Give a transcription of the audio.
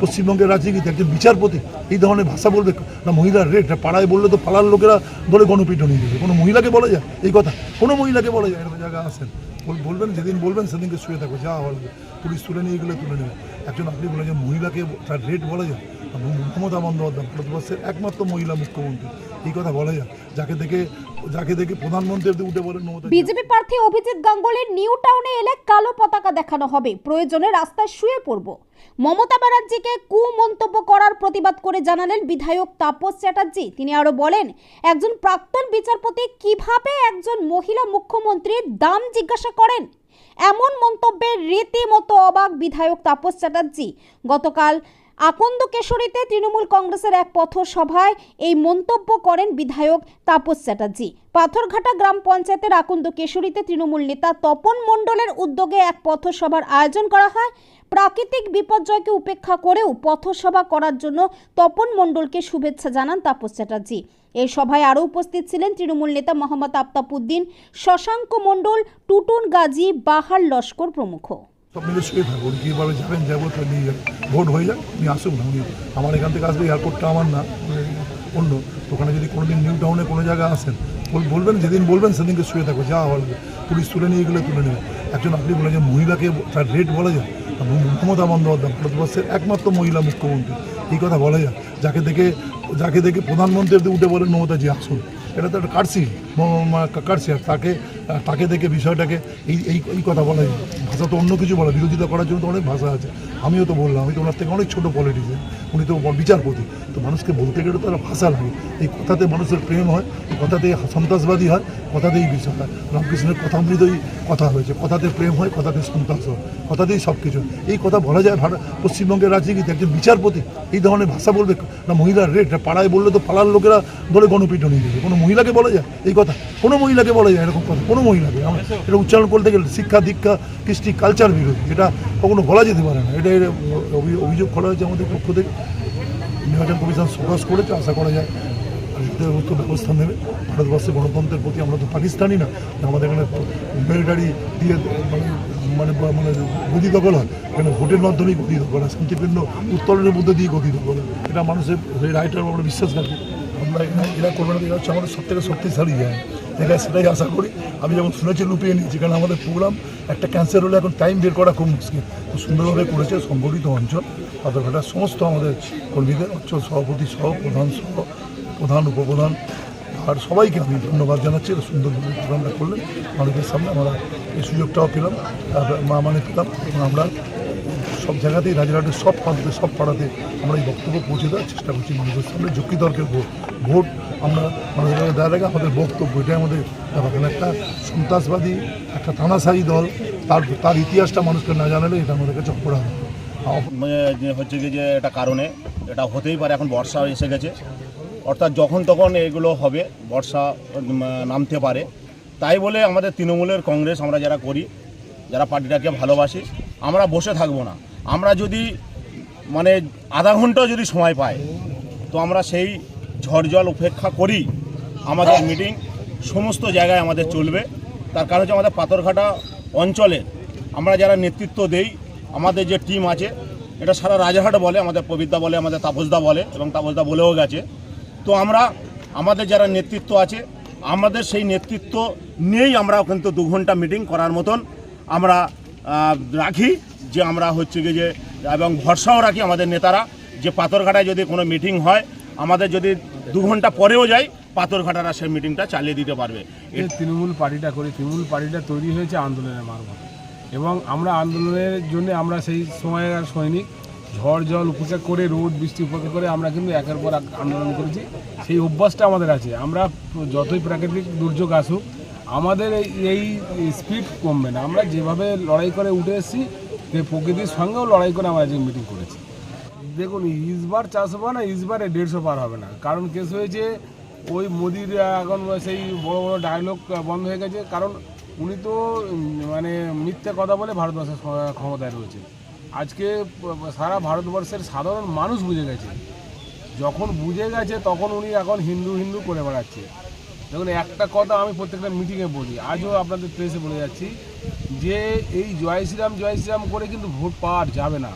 পশ্চিমবঙ্গের রাজনীতিতে একজন বিচারপতি, এই ধরনের ভাষা বলবে না, মহিলার রেট পাড়ায় বললে তো পাড়ার লোকেরা ধরে গণপিটন দেবে। কোনো মহিলাকে বলা যায়? এই কথা। কোনো মহিলাকে বলা যায় এরকম জায়গা আসেন বলবেন, যেদিন বলবেন, সেদিনকে শুয়ে থাকো যা হল পুলিশ তুলে নিয়ে গেলে তুলে নেবে। একজন আপনি বলেন যে মহিলাকে তার রেট বলা যায়। মমতা বন্দ্যোপাধ্যায় ভারতবর্ষের একমাত্র মহিলা মুখ্যমন্ত্রী। এই কথা বলা যায়। যাকে দেখে যাকে দেখে প্রধানমন্ত্রী উঠে বলেন মমতা বিজেপি প্রার্থী অভিজিৎ গাঙ্গুলির নিউ টাউনে এলে কালো পতাকা দেখানো হবে। প্রয়োজনে রাস্তায় শুয়ে পড়ব। মমতা ব্যানার্জিকে কুমন্তব্য করার প্রতিবাদ করে জানালেন বিধায়ক তাপস চ্যাটার্জি। তিনি আরও বলেন একজন প্রাক্তন বিচারপতি কীভাবে একজন মহিলা মুখ্যমন্ত্রীর দাম জিজ্ঞাসা করেন? এমন মন্তব্যে রীতিমতো অবাক বিধায়ক তাপস চ্যাটার্জি। গতকাল আকন্দ কেশরীতে তৃণমূল কংগ্রেসের এক পথসভায় এই মন্তব্য করেন বিধায়ক তাপস চ্যাটার্জি। পাথরঘাটা গ্রাম পঞ্চায়েতের আকন্দ কেশরীতে তৃণমূল নেতা তপন মণ্ডলের উদ্যোগে এক পথসভার আয়োজন করা হয়। প্রাকৃতিক বিপর্যয়কে উপেক্ষা করেও পথসভা করার জন্য তপন মণ্ডলকে শুভেচ্ছা জানান তাপস চ্যাটার্জি। এই সভায় আরও উপস্থিত ছিলেন তৃণমূল নেতা মোহাম্মদ আফতাবউদ্দিন, শশাঙ্ক মণ্ডল, টুটুন গাজী, বাহার লস্কর প্রমুখ। মিলে শুয়ে থাকুন কীভাবে যাবেন, যাব তো নিয়ে যাবেন ভোট হয়ে যাক, উনি আসুন না, উনি আমার এখান থেকে আসবে, এয়ারপোর্টটা আমার না অন্য। ওখানে যদি কোনোদিন নিউ টাউনে কোনো জায়গায় আসেন, বল- বলবেন, যেদিন বলবেন সেদিনকে শুয়ে থাকো যা হওয়ার পুলিশ তুলে নিয়ে গেলে তুলে নেবে। একজন আপনি বলেন যে মহিলাকে তার রেট বলা যায় মমতা বন্দ্যোপাধ্যায়, ভারতবর্ষের একমাত্র মহিলা মুখ্যমন্ত্রী। এই কথা বলা যায়। যাকে দেখে যাকে দেখে প্রধানমন্ত্রী উঠে বলেন মমতাজি আসুন। এটা তো একটা কাটসি আর তাকে তাকে দেখে বিষয়টাকে এই এই কথা বলা যায়। ভাষা তো অন্য কিছু বলা, বিরোধিতা করার জন্য তো অনেক ভাষা আছে। আমিও তো বললাম, আমি তো ওনার থেকে অনেক ছোটো পলিটিশিয়ান উনি তো বিচারপতি। তো মানুষকে বলতে গেলে তো একটা ভাষা লাগে। এই কথাতে মানুষের প্রেম হয়, কথাতে সন্ত্রাসবাদী হয়, কথাতেই বিষয় হয়। রামকৃষ্ণের কথামৃতই কথা হয়েছে। কথাতে প্রেম হয়, কথাতে সন্ত্রাস হয়, কথাতেই সব কিছু এই কথা বলা যায় ভারত পশ্চিমবঙ্গের রাজনীতিতে একজন বিচারপতি, এই ধরনের ভাষা বলবে না, মহিলার রেট পাড়ায় বললে তো পাড়ার লোকেরা গণপিটন নিয়ে দেবে। কোনো মহিলাকে বলা যায়? এই কথা। কোনো মহিলাকে বলা যায় এরকম কথা। কোনো মহিলাকে। এটা উচ্চারণ করতে গেলে শিক্ষা, দীক্ষা, কৃষ্টি কালচার বিরোধী। এটা কখনো বলা যেতে পারে না। এটা অভিযোগ করা হয়েছে আমাদের পক্ষ থেকে। নির্বাচন কমিশন প্রকাশ করেছে, আশা করা যায় এতে ব্যবস্থা নেবে। ভারতবর্ষে গণতন্ত্রের প্রতি আমরা তো পাকিস্তানি না আমাদের এখানে মিলিটারি দিয়ে মানে মানে মানে গদি দখল হয়। এখানে ভোটের মাধ্যমেই গদি দখল হয়। শান্তিপূর্ণ উত্তরণের মধ্যে দিয়ে গদি দখল হয়। এটা মানুষের, এই রায়টার আমরা বিশ্বাস রাখি। আমরা এরা করবে না, এরা হচ্ছে আমাদের সব থেকে শক্তিশালী যায় এটা সেটাই আশা করি। আমি যেমন শুনেছি, লুপিয়ে নিয়েছি। কারণ আমাদের প্রোগ্রাম একটা ক্যান্সার হলে এখন টাইম বের করা খুব মুশকিল। খুব সুন্দরভাবে করেছে সংগঠিত অঞ্চল, পাথরঘাটার সমস্ত আমাদের কর্মীদের, অঞ্চল সভাপতি সহ, প্রধান সহ, প্রধান উপপ্রধান, আর সবাইকে আমি ধন্যবাদ জানাচ্ছি। এরা সুন্দরভাবে প্রোগ্রামটা করলেন। মানুষের সামনে আমরা এই সুযোগটাও পেলাম। মানে পেলাম। এবং আমরা সব জায়গাতেই রাজারহাটের সব প্রান্তে, সব পাড়াতে আমরা এই বক্তব্য পৌঁছে দেওয়ার চেষ্টা করছি। মানুষের সামনে যুক্তি তর্কের ভোট ভোট আমরা মানুষের কাছে দেওয়ার আগে আমাদের বক্তব্য এটাই আমাদের কারণ একটা সন্ত্রাসবাদী, একটা থানাশাহী দল, তার তার ইতিহাসটা মানুষকে না জানালে এটা আমাদের কাছে অপরাধ। মানে হচ্ছে কি যে এটা কারণে, এটা হতেই পারে, এখন বর্ষা এসে গেছে। অর্থাৎ যখন তখন এগুলো হবে, বর্ষা নামতে পারে। তাই বলে আমাদের তৃণমূলের কংগ্রেস আমরা যারা করি, যারা পার্টিটাকে ভালোবাসি, আমরা বসে থাকব না। আমরা যদি মানে আধা ঘণ্টা যদি সময় পাই, তো আমরা সেই ঝড় জল উপেক্ষা করি, আমাদের মিটিং সমস্ত জায়গায় আমাদের চলবে। তার কারণ হচ্ছে আমাদের পাথরঘাটা অঞ্চলে আমরা যারা নেতৃত্ব দেই, আমাদের যে টিম আছে, এটা সারা রাজাহাট বলে, আমাদের পবিত্রা বলে, আমাদের তাপসদা বলে এবং তাপসদা বলেও গেছে। তো আমরা, আমাদের যারা নেতৃত্ব আছে, আমাদের সেই নেতৃত্ব নিয়েই আমরা কিন্তু দু ঘণ্টা মিটিং করার মতন আমরা রাখি। যে আমরা হচ্ছে গিয়ে যে, এবং ভরসাও রাখি আমাদের নেতারা যে পাথরঘাটায় যদি কোনো মিটিং হয়, আমাদের যদি দু ঘণ্টা পরেও যাই পাথরঘাটারা সেই মিটিংটা চালিয়ে দিতে পারবে। যে তৃণমূল পার্টিটা করে, তৃণমূল পার্টিটা তৈরি হয়েছে আন্দোলনের মারফত। এবং আমরা আন্দোলনের জন্য আমরা সেই সময়ের সৈনিক, ঝড় জল উপেক্ষা করে, রোদ, বৃষ্টি উপেক্ষা করে আমরা কিন্তু একের পর আন্দোলন করেছি। সেই অভ্যাসটা আমাদের আছে। আমরা যতই প্রাকৃতিক দুর্যোগ আসুক, আমাদের এই এই স্পিড কমবে না। আমরা যেভাবে লড়াই করে উঠে এসেছি যে প্রকৃতির সঙ্গেও লড়াই করে আমরা আজকে মিটিং করেছি। দেখুন, ইসবার চাষ হবে না, ইসবারে দেড়শো পার হবে না। কারণ কেস হয়েছে, ওই মোদির এখন সেই বড় বড় ডায়লগ বন্ধ হয়ে গেছে। কারণ উনি তো মানে মিথ্যে কথা বলে ভারতবর্ষের ক্ষমতায় রয়েছে আজকে সারা ভারতবর্ষের সাধারণ মানুষ বুঝে গেছে। যখন বুঝে গেছে, তখন উনি এখন হিন্দু হিন্দু করে বেড়াচ্ছে। দেখুন, একটা কথা আমি প্রত্যেকটা মিটিংয়ে বলি, আজও আপনাদের প্রেসে বলে যাচ্ছি যে এই জয় শ্রীরাম জয় শ্রীরাম করে কিন্তু ভোট পাওয়া যাবে না।